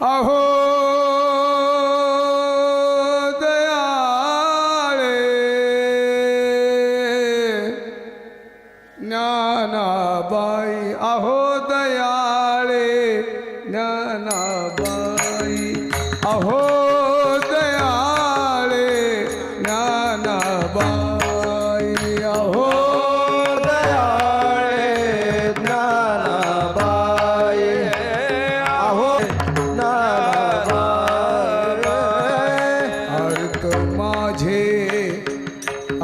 અહો દયાળે નાના બાઈ અહો દયાળે નાના બાઈ અહો દયાળે નાના બાઈ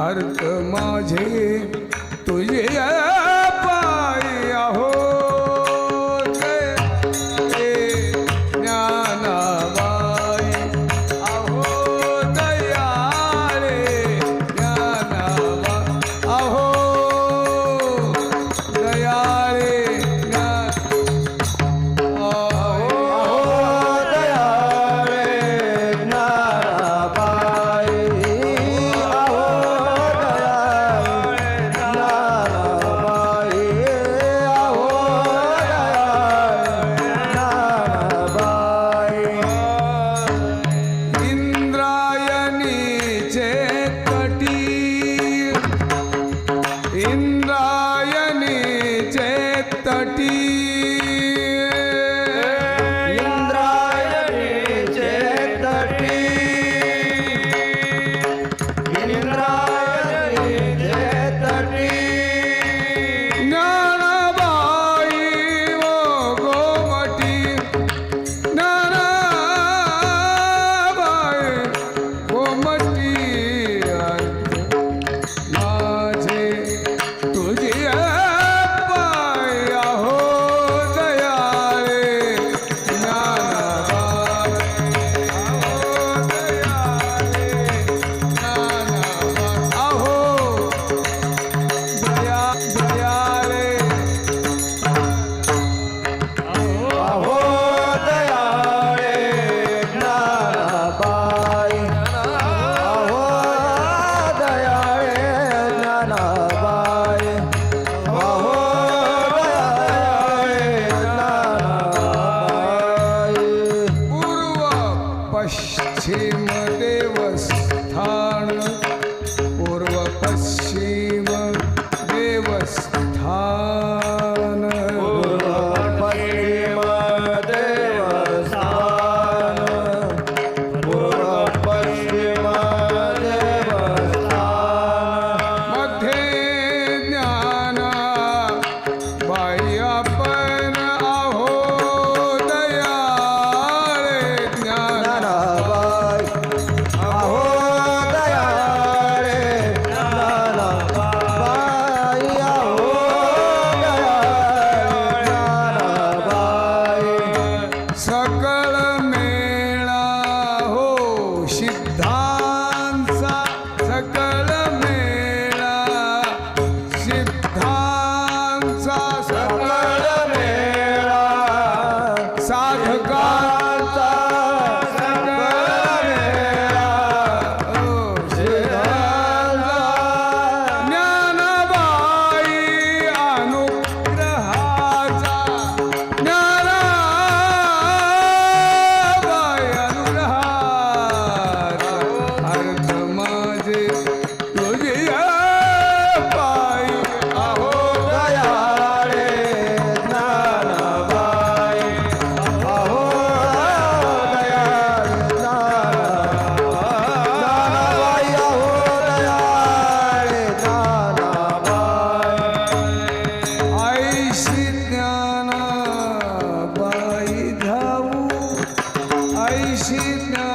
अर्थ माझे Saka শিনা